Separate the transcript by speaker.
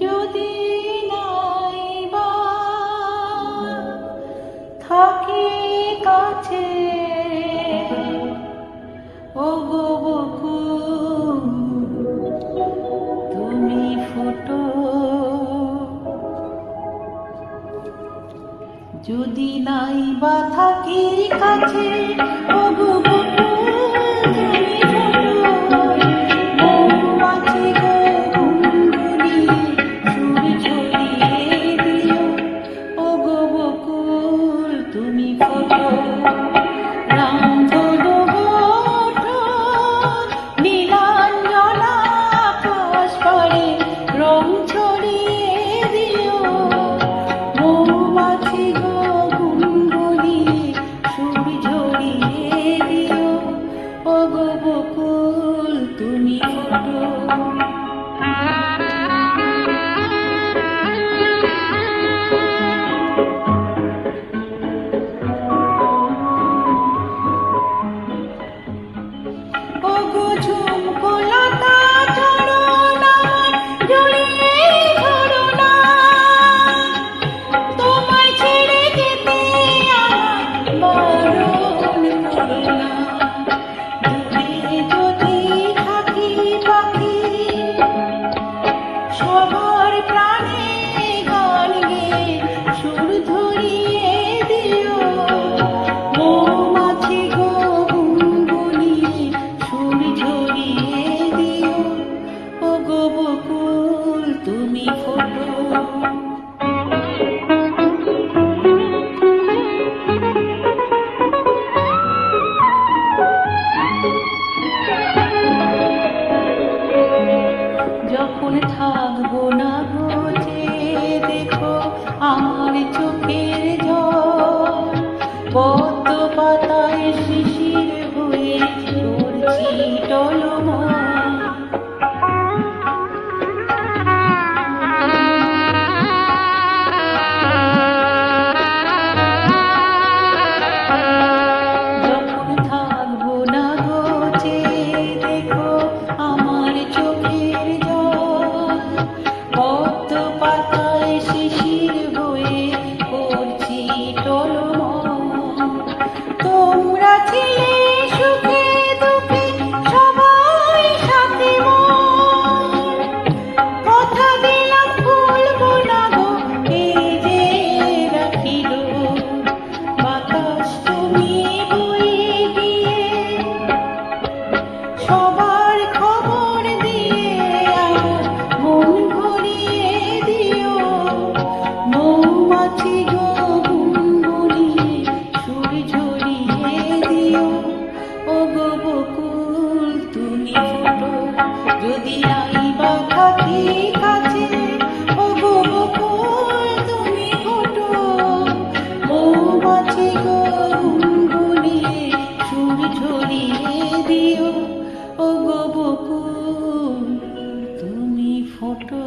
Speaker 1: যদি নাইবা থাকি কাছে ও গো তুমি ফুটো। যদি নাইবা থাকি কাছে ও গো to তুমি ফটো। যখন থাকব না যে দেখো আমার চোখের জল Thank you. দিও। ও গো বকুল তুমি ফটো।